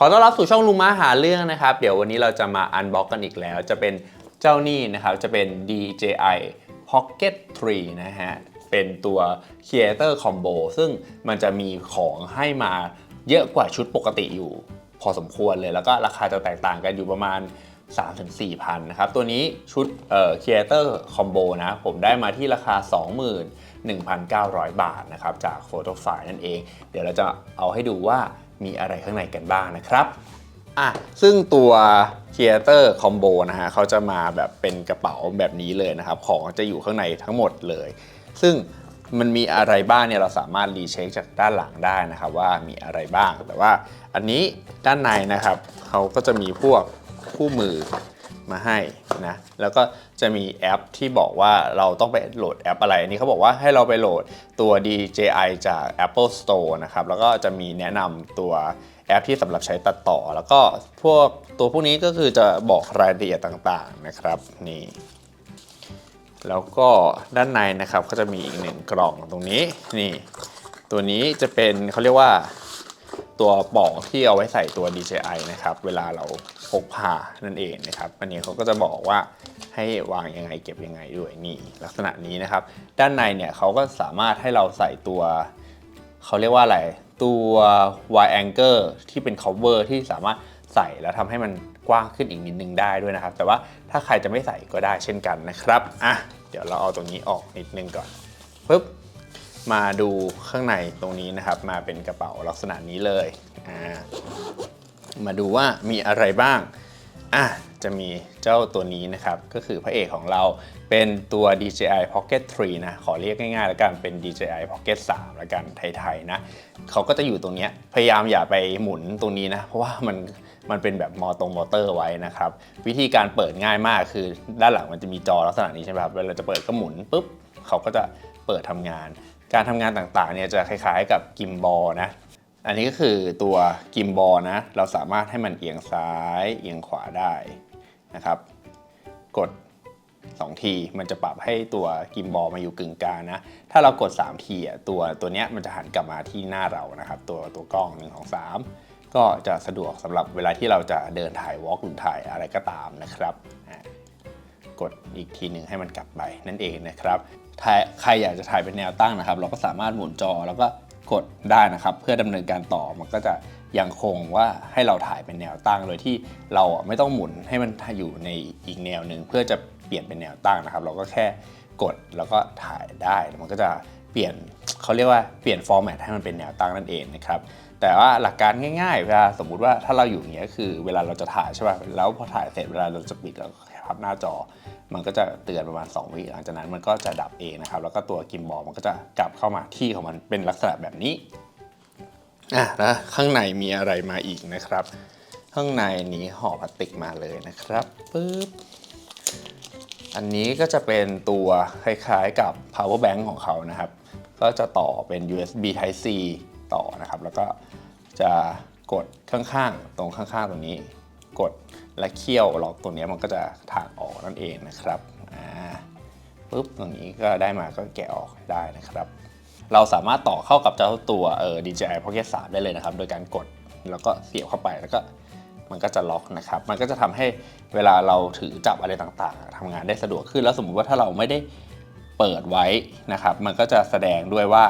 ขอต้อนรับสู่ช่องลุงมาหาเรื่องนะครับ เดี๋ยววันนี้เราจะมาอันบ็อกกันอีกแล้ว จะเป็นเจ้านี่นะครับ จะเป็น DJI Pocket 3 นะฮะ เป็นตัว Creator Combo ซึ่งมันจะมีของให้มาเยอะกว่าชุดปกติอยู่ พอสมควรเลย แล้วก็ราคาจะแตกต่างกันอยู่ประมาณ 3-4พันนะครับ ตัวนี้ชุดเอ่อ Creator Combo นะ ผมได้มาที่ราคา21,900 บาทนะครับจาก Photo f i นั่นเอง เดี๋ยวเราจะเอาให้ดูว่า มีอะไรข้างในกันบ้างนะครับอะซึ่งตัวเทเตอร์คอมโบนะฮะเขาจะมาแบบเป็นกระเป๋าแบบนี้เลยนะครับ ของจะอยู่ข้างในทั้งหมดเลย ซึ่งมันมีอะไรบ้างเนี่ยเราสามารถรีเช็คจากด้านหลังได้นะครับว่ามีอะไรบ้าง แต่ว่าอันนี้ด้านในนะครับเขาก็จะมีพวกคู่มือ มาให้นะแล้วก็จะมีแอปที่บอกว่าเราต้องไปโหลดแอปอะไร อันนี้เขาบอกว่าให้เราไปโหลดตัว DJI จาก Apple Store นะครับแล้วก็จะมีแนะนำตัวแอปที่สำหรับใช้ตัดต่อ แล้วก็พวกตัวพวกนี้ก็คือจะบอกรายละเอียดต่างๆนะครับนี่แล้วก็ด้านในนะครับก็จะมีอีกหนึ่งกล่องตรงนี้นี่ตัวนี้จะเป็นเขาเรียกว่า ตัวปอกที่เอาไว้ใส่ตัว DJI นะครับ เวลาเราพกพานั่นเองนะครับ อันนี้เขาก็จะบอกว่าให้วางยังไงเก็บยังไงด้วยนี่ลักษณะนี้นะครับ ด้านในเนี่ยเขาก็สามารถให้เราใส่ตัว เขาเรียกว่าอะไร ตัว wide angle ที่เป็น cover ที่สามารถใส่แล้วทำให้มันกว้างขึ้นอีกนิดนึงได้ด้วยนะครับ แต่ว่าถ้าใครจะไม่ใส่ก็ได้เช่นกันนะครับ อะ เดี๋ยวเราเอาตรงนี้ออกนิดนึงก่อนปึ๊บ มาดูข้างในตรงนี้นะครับ มาเป็นกระเป๋าลักษณะนี้เลยอ่ามาดูว่ามีอะไรบ้างอะจะมีเจ้าตัวนี้นะครับ ก็คือพระเอกของเราเป็นตัว DJI Pocket 3 นะ ขอเรียกง่ายๆแล้วกันเป็น DJI Pocket 3 แล้วกันไทยๆนะเขาก็จะอยู่ตรงนี้พยายามอย่าไปหมุนตรงนี้นะ เพราะว่ามันมันเป็นแบบมอตรงมอเตอร์ไว้นะครับ วิธีการเปิดง่ายมากคือด้านหลังมันจะมีจอลักษณะนี้ใช่ไหมครับเวลาจะเปิดก็หมุนปุ๊บเขาก็จะเปิดทำงาน การทำงานต่างๆเนี่ยจะคล้ายๆกับกิมบอลนะ อันนี้ก็คือตัวกิมบอลนะ เราสามารถให้มันเอียงซ้ายเอียงขวาได้นะครับ กด 2 ที มันจะปรับให้ตัวกิมบอลมาอยู่กึ่งกลางนะ ถ้าเรากด 3 ทีอะตัวตัวเนี้ยมันจะหันกลับมาที่หน้าเรานะครับ ตัวตัวกล้อง1 2 3ก็จะสะดวกสำหรับเวลาที่เราจะเดินถ่ายวอล์กหรือถ่ายอะไรก็ตามนะครับกดอีกทีหนึ่งให้มันกลับไปนั่นเองนะครับ ถ้าใครอยากจะถ่ายเป็นแนวตั้งนะครับ เราก็สามารถหมุนจอแล้วก็กดได้นะครับ เพื่อดำเนินการต่อมันก็จะยังคงว่าให้เราถ่ายเป็นแนวตั้ง โดยที่เราไม่ต้องหมุนให้มันอยู่ในอีกแนวหนึ่งเพื่อจะเปลี่ยนเป็นแนวตั้งนะครับ เราก็แค่กดแล้วก็ถ่ายได้ มันก็จะเปลี่ยนเขาเรียกว่าเปลี่ยนฟอร์แมตให้มันเป็นแนวตั้งนั่นเองนะครับแต่ว่าหลักการง่ายๆเวลาสมมุติว่าถ้าเราอยู่อย่างเงี้ยคือเวลาเราจะถ่ายใช่ป่ะแล้วพอถ่ายเสร็จเวลาเราจะปิดเราพับหน้าจอ มันก็จะเตือนประมาณ 2 วิหลังจากนั้นมันก็จะดับเองนะครับ แล้วก็ตัวกิมบอลมันก็จะกลับเข้ามาที่ของมันเป็นลักษณะแบบนี้อะแล้วข้างในมีอะไรมาอีกนะครับ ข้างในนี้ห่อพลาสติกมาเลยนะครับปึ๊บอันนี้ก็จะเป็นตัวคล้ายๆกับ power bank ของเขานะครับ ก็จะต่อเป็น USB Type C ต่อนะครับ แล้วก็จะกดข้างๆ ตรงข้างๆ ตรงนี้ กดและเคี่ยวล็อกตรงนี้มันก็จะถากออกนั่นเองนะครับอ่าปุ๊บตรงนี้ก็ได้มาก็แกะออกได้นะครับ เราสามารถต่อเข้ากับเจ้าตัวเอ่อ DJI Pocket 3 ได้เลยนะครับ โดยการกดแล้วก็เสียบเข้าไปแล้วก็มันก็จะล็อกนะครับ มันก็จะทำให้เวลาเราถือจับอะไรต่างๆทำงานได้สะดวกขึ้น แล้วสมมุติว่าถ้าเราไม่ได้เปิดไว้นะครับ มันก็จะแสดงด้วยว่า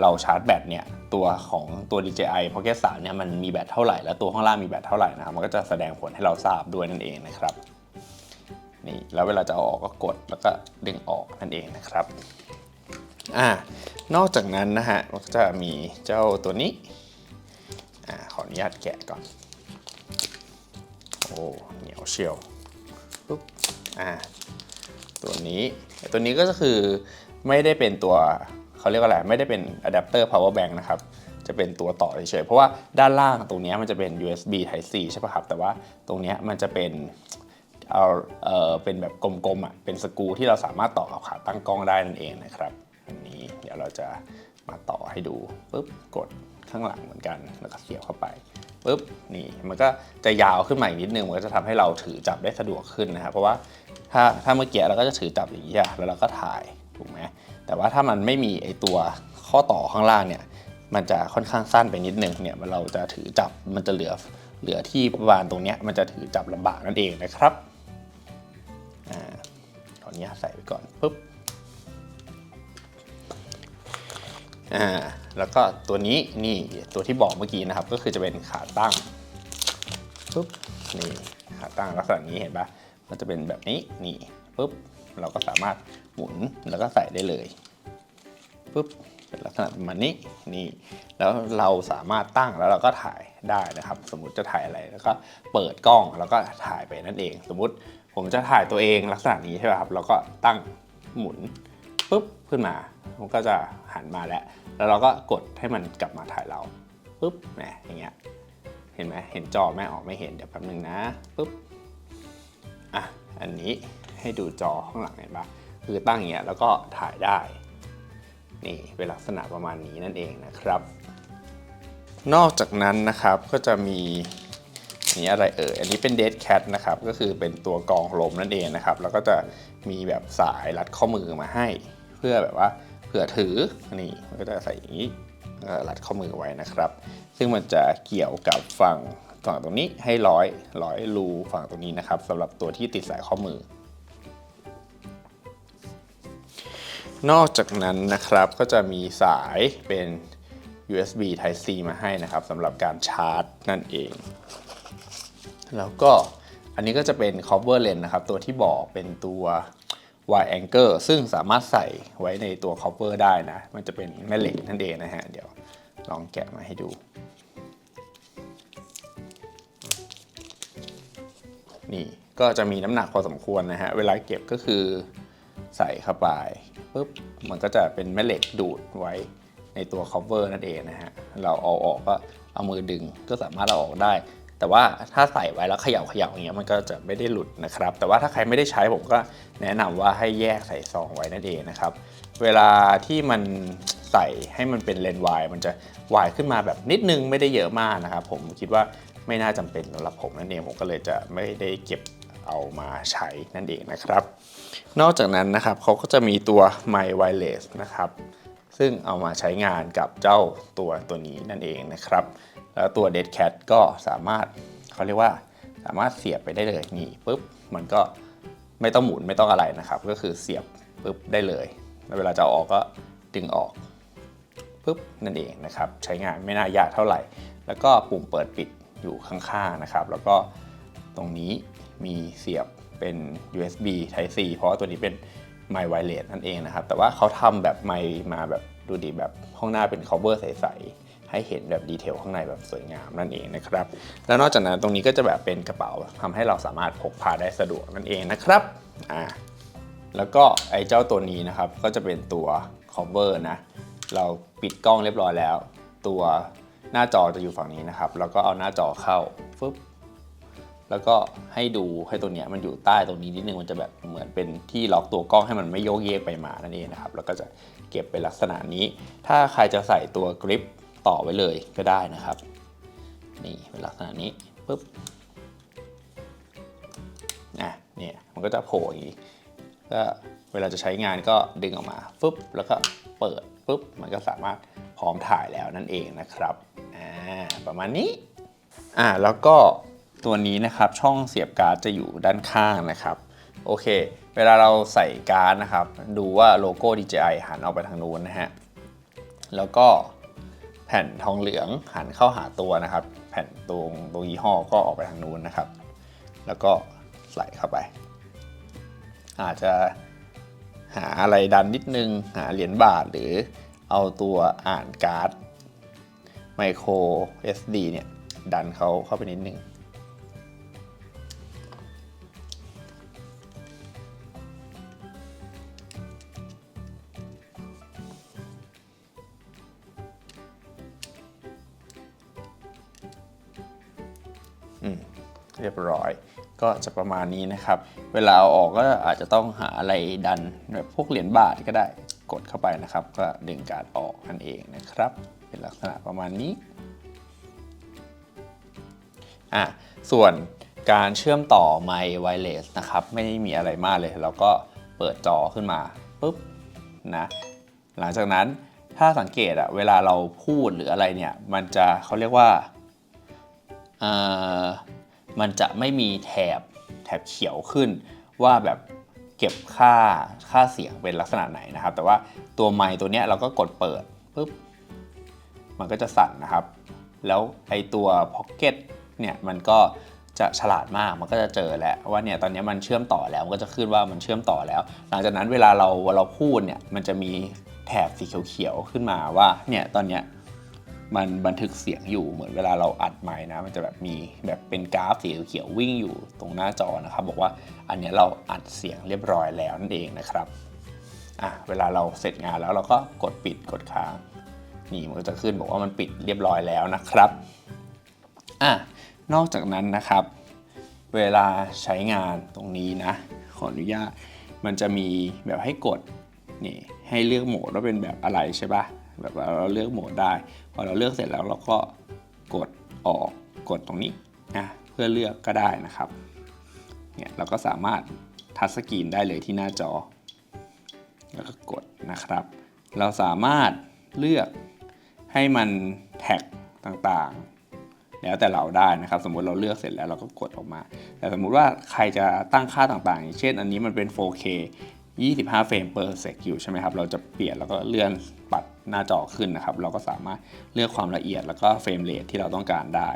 เราชาร์จแบตเนี่ยตัวของตัว DJI Pocket 3เนี่ยมันมีแบตเท่าไหร่ แล้วตัวข้างล่างมีแบตเท่าไหร่นะครับ มันก็จะแสดงผลให้เราทราบด้วยนั่นเองนะครับนี่แล้วเวลาจะเอาออกก็กดแล้วก็ดึงออกนั่นเองนะครับอ่านอกจากนั้นนะฮะมันก็จะมีเจ้าตัวนี้อ่าขออนุญาตแกะก่อน โอ้เหนียวเชียวปุ๊บอ่าตัวนี้ตัวนี้ก็คือไม่ได้เป็นตัว เขาเรียกว่าอะไรไม่ได้เป็นอะแดปเตอร์ power bank นะครับจะเป็นตัวต่อเฉยๆเพราะว่าด้านล่างตรงนี้มันจะเป็น USB Type C ใช่ป่ะครับ แต่ว่าตรงนี้มันจะเป็นเอาเออเป็นแบบกลมๆอะเป็นสกูที่เราสามารถต่อกับขาตั้งกล้องได้นั่นเองนะครับอันนี้เดี๋ยวเราจะมาต่อให้ดูปุ๊บกดข้างหลังเหมือนกันแล้วก็เสียบเข้าไปปุ๊บนี่มันก็จะยาวขึ้นมาอีกนิดนึงมันก็จะทำให้เราถือจับได้สะดวกขึ้นนะครับเพราะว่าถ้าถ้าเมื่อกี้เราก็จะถือจับอย่างนี้อะแล้วเราก็ถ่ายถูกไหม แต่ว่าถ้ามันไม่มีไอตัวข้อต่อข้างล่างเนี่ยมันจะค่อนข้างสั้นไปนิดนึงเนี่ยเราจะถือจับมันจะเหลือเหลือที่ประมาณตรงเนี้ยมันจะถือจับลำบากนั่นเองนะครับอ่าตอนนี้ใส่ไปก่อนปุ๊บอ่าแล้วก็ตัวนี้นี่ตัวที่บอกเมื่อกี้นะครับ ก็คือจะเป็นขาตั้งปุ๊บนี่ขาตั้งลักษณะนี้เห็นปะมันจะเป็นแบบนี้นี่ปุ๊บเราก็สามารถ หมุนแล้วก็ใส่ได้เลยปุ๊บเป็นลักษณะประมาณนี้นี่แล้วเราสามารถตั้งแล้วเราก็ถ่ายได้นะครับ สมมุติจะถ่ายอะไรแล้วก็เปิดกล้องแล้วก็ถ่ายไปนั่นเอง สมมุติผมจะถ่ายตัวเองลักษณะนี้ใช่ไหมครับเราก็ตั้งหมุนปุ๊บขึ้นมามันก็จะหันมาแล้ว แล้วเราก็กดให้มันกลับมาถ่ายเราปุ๊บแหมอย่างเงี้ยเห็นไหมเห็นจอแม่ออกไม่เห็นเดี๋ยวแป๊บนึงนะปุ๊บอะอันนี้ให้ดูจอข้างหลังเห็นปะ คือตั้งอย่างเงี้ยแล้วก็ถ่ายได้ นี่เป็นลักษณะประมาณนี้นั่นเองนะครับ นอกจากนั้นนะครับก็จะมีนี้อะไรเอ่ย อันนี้เป็น Dead Cat นะครับ ก็คือเป็นตัวกองลมนั่นเองนะครับ แล้วก็จะมีแบบสายรัดข้อมือมาให้ เพื่อแบบว่าเผื่อถือ นี่มันก็จะใส่อย่างนี้แล้วก็รัดข้อมือไว้นะครับ ซึ่งมันจะเกี่ยวกับฝั่งฝั่งตรงนี้ให้ร้อยร้อยรูฝั่งตรงนี้นะครับสำหรับตัวที่ติดสายข้อมือ นอกจากนั้นนะครับก็จะมีสายเป็น USB Type C มาให้นะครับสำหรับการชาร์จนั่นเอง แล้วก็อันนี้ก็จะเป็น cover lens นะครับ ตัวที่บอกเป็นตัว wide angle ซึ่งสามารถใส่ไว้ในตัว cover ได้นะ มันจะเป็นแม่เหล็กนั่นเองนะฮะ เดี๋ยวลองแกะมาให้ดู นี่ก็จะมีน้ำหนักพอสมควรนะฮะ เวลาเก็บก็คือ ใส่เข้าไปปุ๊บมันก็จะเป็นแม่เหล็กดูดไว้ในตัว cover นั่นเองนะฮะเราเอาออกก็เอามือดึงก็สามารถเอาออกได้ แต่ว่าถ้าใส่ไว้แล้วเขย่าเขย่าอย่างเงี้ยมันก็จะไม่ได้หลุดนะครับ แต่ว่าถ้าใครไม่ได้ใช้ผมก็แนะนำว่าให้แยกใส่ซองไว้นั่นเองนะครับ เวลาที่มันใส่ให้มันเป็นเลนวายมันจะวายขึ้นมาแบบนิดนึงไม่ได้เยอะมากนะครับผมคิดว่าไม่น่าจำเป็นสำหรับผมนั่นเองผมก็เลยจะไม่ได้เก็บเอามาใช้นั่นเองนะครับ นอกจากนั้นนะครับเขาก็จะมีตัว My Wireless นะครับ ซึ่งเอามาใช้งานกับเจ้าตัวตัวนี้นั่นเองนะครับ แล้วตัว Dead Cat ก็สามารถเขาเรียกว่าสามารถเสียบไปได้เลยนี่ปุ๊บมันก็ไม่ต้องหมุนไม่ต้องอะไรนะครับ ก็คือเสียบปุ๊บได้เลยแล้วเวลาจะเอาออกก็ดึงออกปุ๊บนั่นเองนะครับ ใช้งานไม่น่ายากเท่าไหร่ แล้วก็ปุ่มเปิดปิดอยู่ข้างๆนะครับ แล้วก็ตรงนี้มีเสียบ เป็น USB Type C เพราะว่าตัวนี้เป็น My Wireless นั่นเองนะครับ แต่ว่าเขาทำแบบไมมาแบบดูดีแบบข้างหน้าเป็น cover ใสๆให้เห็นแบบดีเทลข้างในแบบสวยงามนั่นเองนะครับ แล้วนอกจากนั้นตรงนี้ก็จะแบบเป็นกระเป๋าทำให้เราสามารถพกพาได้สะดวกนั่นเองนะครับอ่าแล้วก็ไอ้เจ้าตัวนี้นะครับก็จะเป็นตัว cover นะเราปิดกล้องเรียบร้อยแล้ว ตัวหน้าจอจะอยู่ฝั่งนี้นะครับ แล้วก็เอาหน้าจอเข้าฟึบ แล้วก็ให้ดูให้ตัวเนี้ยมันอยู่ใต้ตรงนี้นิดนึงมันจะแบบเหมือนเป็นที่ล็อกตัวกล้องให้มันไม่โยกเยกไปมานั่นเองนะครับแล้วก็จะเก็บเป็นลักษณะนี้ ถ้าใครจะใส่ตัวกริปต่อไว้เลยก็ได้นะครับนี่เป็นลักษณะนี้ปุ๊บอะเนี่ยมันก็จะโผล่อย่างนี้ก็เวลาจะใช้งานก็ดึงออกมาฟึบแล้วก็เปิดปุ๊บมันก็สามารถพร้อมถ่ายแล้วนั่นเองนะครับอ่าประมาณนี้อ่าแล้วก็ ตัวนี้นะครับช่องเสียบการ์ดจะอยู่ด้านข้างนะครับโอเค เวลาเราใส่การ์ดนะครับ ดูว่าโลโก้ DJI หันออกไปทางนู้นนะฮะแล้วก็แผ่นทองเหลืองหันเข้าหาตัวนะครับ แผ่นตรงตรงยี่ห้อก็ออกไปทางนู้นนะครับ แล้วก็ใส่เข้าไป อาจจะหาอะไรดันนิดนึง หาเหรียญบาทหรือเอาตัวอ่านการ์ดไมโคร SD เนี่ย ดันเขาเข้าไปนิดนึง เรียบร้อย ก็จะประมาณนี้นะครับ เวลาเอาออกก็อาจจะต้องหาอะไรดันแบบพวกเหรียญบาทก็ได้กดเข้าไปนะครับ ก็ดึงการ์ดออกนั่นเองนะครับ เป็นลักษณะประมาณนี้อะส่วนการเชื่อมต่อไมค์ไวเลสนะครับ ไม่มีอะไรมากเลย เราก็เปิดจอขึ้นมาปุ๊บนะหลังจากนั้นถ้าสังเกตอะเวลาเราพูดหรืออะไรเนี่ย มันจะเขาเรียกว่า มันจะไม่มีแถบแถบเขียวขึ้นว่าแบบเก็บค่าค่าเสียงเป็นลักษณะไหนนะครับ แต่ว่าตัวไมค์ตัวเนี้ยเราก็กดเปิดปุ๊บมันก็จะสั่นนะครับ แล้วไอตัวพ็อกเก็ตเนี่ยมันก็จะฉลาดมากมันก็จะเจอแหล้วว่าเนี่ยตอนนี้มันเชื่อมต่อแล้วมันก็จะขึ้นว่ามันเชื่อมต่อแล้ว หลังจากนั้นเวลาเราเราพูดเนี่ยมันจะมีแถบสีเขียวๆขึ้นมาว่าเนี่ยตอนเนี้ย มันบันทึกเสียงอยู่เหมือนเวลาเราอัดไมค์นะ มันจะแบบมีแบบเป็นกราฟสีเขียววิ่งอยู่ตรงหน้าจอนะครับ บอกว่าอันนี้เราอัดเสียงเรียบร้อยแล้วนั่นเองนะครับอะเวลาเราเสร็จงานแล้วเราก็กดปิดกดค้างนี่มันก็จะขึ้นบอกว่ามันปิดเรียบร้อยแล้วนะครับอะนอกจากนั้นนะครับ เวลาใช้งานตรงนี้นะ ขออนุญาตมันจะมีแบบให้กดนี่ให้เลือกโหมดว่าเป็นแบบอะไรใช่ปะ แบบว่าเราเลือกโหมดได้ พอเราเลือกเสร็จแล้วเราก็กดออกกดตรงนี้นะเพื่อเลือกก็ได้นะครับเนี่ยเราก็สามารถทัชสกรีนได้เลยที่หน้าจอ แล้วก็กดนะครับ เราสามารถเลือกให้มันแท็กต่างๆ แล้วแต่เราได้นะครับ สมมติเราเลือกเสร็จแล้วเราก็กดออกมา แต่สมมุติว่าใครจะตั้งค่าต่างๆ เช่นอันนี้มันเป็น 4K 25 เฟรม per sec อยู่ใช่ไหมครับ เราจะเปลี่ยนแล้วก็เลื่อนปัดหน้าจอขึ้นนะครับ เราก็สามารถเลือกความละเอียดแล้วก็เฟรมเรทที่เราต้องการได้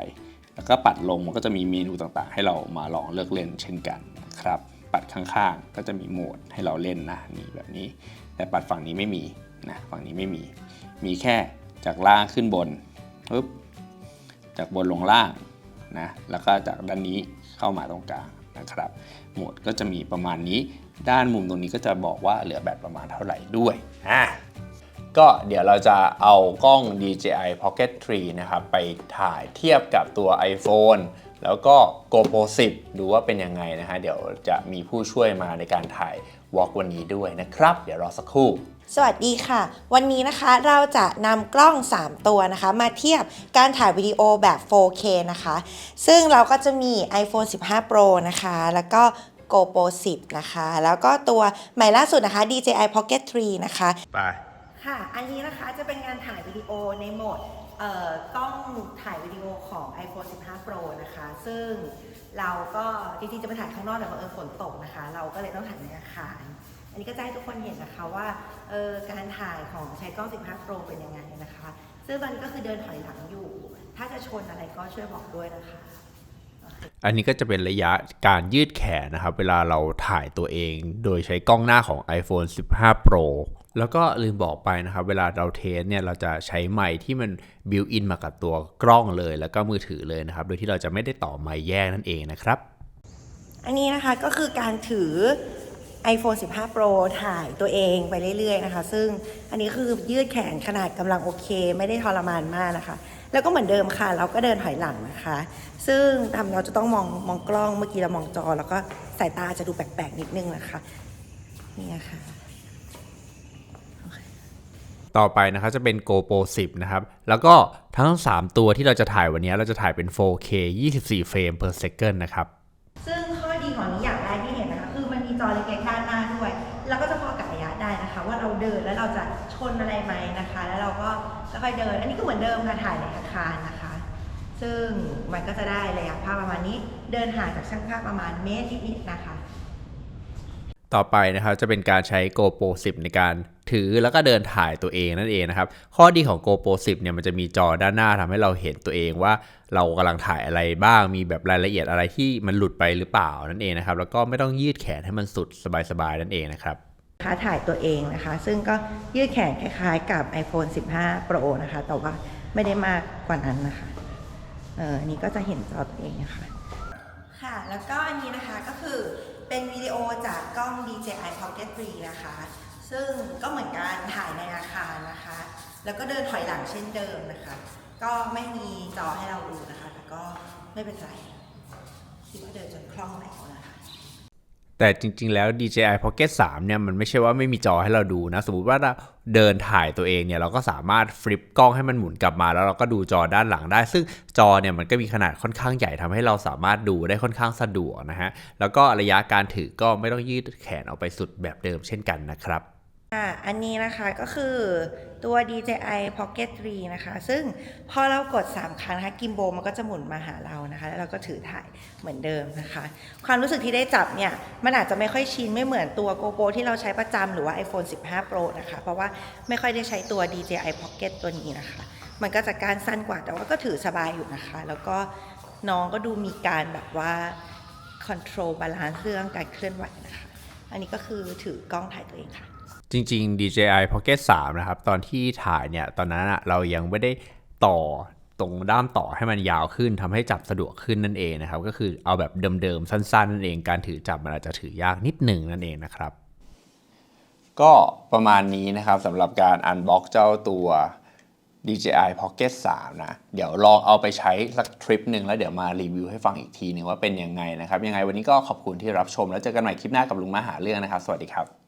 แล้วก็ปัดลงมันก็จะมีเมนูต่างๆ ให้เรามาลองเลือกเล่นเช่นกันนะครับ ปัดข้างๆ ก็จะมีโหมดให้เราเล่นนะนี่แบบนี้ แต่ปัดฝั่งนี้ไม่มีนะ ฝั่งนี้ไม่มี มีแค่จากล่างขึ้นบนปึ๊บ จากบนลงล่างนะ แล้วก็จากด้านนี้เข้ามาตรงกลางนะครับ โหมดก็จะมีประมาณนี้ ด้านมุมตรงนี้ก็จะบอกว่าเหลือแบตประมาณเท่าไหร่ด้วยอะก็เดี๋ยวเราจะเอากล้อง DJI Pocket 3 นะครับ ไปถ่ายเทียบกับตัว iPhone แล้วก็ GoPro 10 ดูว่าเป็นยังไงนะฮะ เดี๋ยวจะมีผู้ช่วยมาในการถ่ายวอล์กวันนี้ด้วยนะครับ เดี๋ยวรอสักครู่ สวัสดีค่ะ วันนี้นะคะเราจะนำกล้อง 3 ตัวนะคะ มาเทียบการถ่ายวิดีโอแบบ 4K นะคะ ซึ่งเราก็จะมี iPhone 15 Pro นะคะ แล้วก็ GoPro 10 นะคะ แล้วก็ตัวใหม่ล่าสุดนะคะ DJI Pocket 3 นะคะ ไป ค่ะ อันนี้นะคะจะเป็นการถ่ายวิดีโอในโหมดเอ่อกล้องถ่ายวิดีโอของ iPhone 15 Pro นะคะ ซึ่งเราก็จริงๆจะไปถ่ายข้างนอกแต่บังเอิญฝนตกนะคะ เราก็เลยต้องถ่ายในอาคาร อันนี้ก็จะให้ทุกคนเห็นนะคะว่าเออการถ่ายของใช้กล้อง 15 Pro เป็นยังไงนะคะ ซึ่งตอนนี้ก็คือเดินถอยหลังอยู่ ถ้าจะชนอะไรก็ช่วยบอกด้วยนะคะ อันนี้ก็จะเป็นระยะการยืดแขนนะครับ เวลาเราถ่ายตัวเอง โดยใช้กล้องหน้าของ iPhone 15 Pro แล้วก็ลืมบอกไปนะครับ เวลาเราเทสเนี่ยเราจะใช้ไมค์ที่มันบิวอินมากับตัวกล้องเลย แล้วก็มือถือเลยนะครับ โดยที่เราจะไม่ได้ต่อไมค์แยกนั่นเองนะครับ อันนี้นะคะก็คือการถือ iPhone 15 Pro ถ่ายตัวเองไปเรื่อยๆนะคะ ซึ่งอันนี้คือยืดแขนขนาดกำลังโอเค ไม่ได้ทรมานมากนะคะ แล้วก็เหมือนเดิมค่ะ เราก็เดินถอยหลังนะคะ ซึ่งทำเราจะต้องมองมองกล้องเมื่อกี้เรามองจอ แล้วก็สายตาจะดูแปลกๆนิดนึงนะคะนี่ค่ะต่อไปนะครับจะเป็น GoPro 10 นะครับ แล้วก็ทั้ง 3 ตัวที่เราจะถ่ายวันนี้เราจะถ่ายเป็น 4K 24 เฟรม per second นะครับ ซึ่งข้อดีของนี้อย่างแรกที่เห็นนะคะ คือมันมีจอเล็กๆด้านหน้าด้วย แล้วก็จะพอกะระยะได้นะคะ ว่าเราเดินแล้วเราจะชนอะไรไหมนะคะ แล้วเราก็ค่อยๆเดิน อันนี้ก็เหมือนเดิมค่ะถ่ายในอาคารนะคะ ซึ่งมันก็จะได้ระยะภาพประมาณนี้ เดินห่างจากช่างภาพประมาณเมตรนิดๆนะคะ ต่อไปนะครับจะเป็นการใช้ GoPro 10 ในการถือแล้วก็เดินถ่ายตัวเองนั่นเองนะครับ ข้อดีของ GoPro 10 เนี่ยมันจะมีจอด้านหน้าทำให้เราเห็นตัวเองว่าเรากำลังถ่ายอะไรบ้าง มีแบบรายละเอียดอะไรที่มันหลุดไปหรือเปล่านั่นเองนะครับ แล้วก็ไม่ต้องยืดแขนให้มันสุดสบายๆนั่นเองนะครับนะคะถ่ายตัวเองนะคะ ซึ่งก็ยืดแขนคล้ายๆกับ iPhone 15 Pro นะคะ แต่ว่าไม่ได้มากกว่านั้นนะคะ เออนี้ก็จะเห็นจอตัวเองนะคะค่ะ แล้วก็อันนี้นะคะก็คือเป็นวิดีโอจากกล้อง DJI Pocket 3 นะคะ ซึ่งก็เหมือนการถ่ายในอาคารนะคะ แล้วก็เดินถอยหลังเช่นเดิมนะคะ ก็ไม่มีจอให้เราดูนะคะแต่ก็ไม่เป็นไรคิดว่าเดินจนคล่องแล้วนะคะ แต่จริง ๆ แล้ว DJI Pocket 3 เนี่ยมันไม่ใช่ว่าไม่มีจอให้เราดูนะ สมมติว่าเราเดินถ่ายตัวเองเนี่ยเราก็สามารถฟลิปกล้องให้มันหมุนกลับมา แล้วเราก็ดูจอด้านหลังได้ ซึ่งจอเนี่ยมันก็มีขนาดค่อนข้างใหญ่ทำให้เราสามารถดูได้ค่อนข้างสะดวกนะฮะแล้วก็ระยะการถือก็ไม่ต้องยืดแขนออกไปสุดแบบเดิมเช่นกันนะครับ ค่ะอันนี้นะคะก็คือตัว DJI Pocket 3 นะคะ ซึ่งพอเรากด 3 ครั้งนะคะกิมโบมันก็จะหมุนมาหาเรานะคะ แล้วเราก็ถือถ่ายเหมือนเดิมนะคะ ความรู้สึกที่ได้จับเนี่ย มันอาจจะไม่ค่อยชิน ไม่เหมือนตัว GoPro ที่เราใช้ประจำหรือว่า iPhone 15 Pro นะคะ เพราะว่าไม่ค่อยได้ใช้ตัว DJI Pocket ตัวนี้นะคะ มันก็จะการสั้นกว่าแต่ว่าก็ถือสบายอยู่นะคะ แล้วก็น้องก็ดูมีการแบบว่า control balance เรื่องการเคลื่อนไหวนะคะ อันนี้ก็คือถือกล้องถ่ายตัวเองค่ะ จริง ๆ DJI Pocket 3 นะครับ ตอนที่ถ่ายเนี่ย ตอนนั้นเรายังไม่ได้ต่อตรงด้ามต่อให้มันยาวขึ้นทำให้จับสะดวกขึ้นนั่นเองนะครับ ก็คือเอาแบบเดิมๆ สั้นๆ นั่นเอง การถือจับมันอาจจะถือยากนิดหนึ่งนั่นเองนะครับ ก็ประมาณนี้นะครับสำหรับการอันบ็อกเจ้าตัว DJI Pocket 3 นะ เดี๋ยวลองเอาไปใช้สักทริปหนึ่งแล้วเดี๋ยวมารีวิวให้ฟังอีกทีหนึงว่าเป็นยังไงนะครับ ยังไงวันนี้ก็ขอบคุณที่รับชมแล้วเจอกันใหม่คลิปหน้ากับลุงมาหาเรื่องนะครับ สวัสดีครับ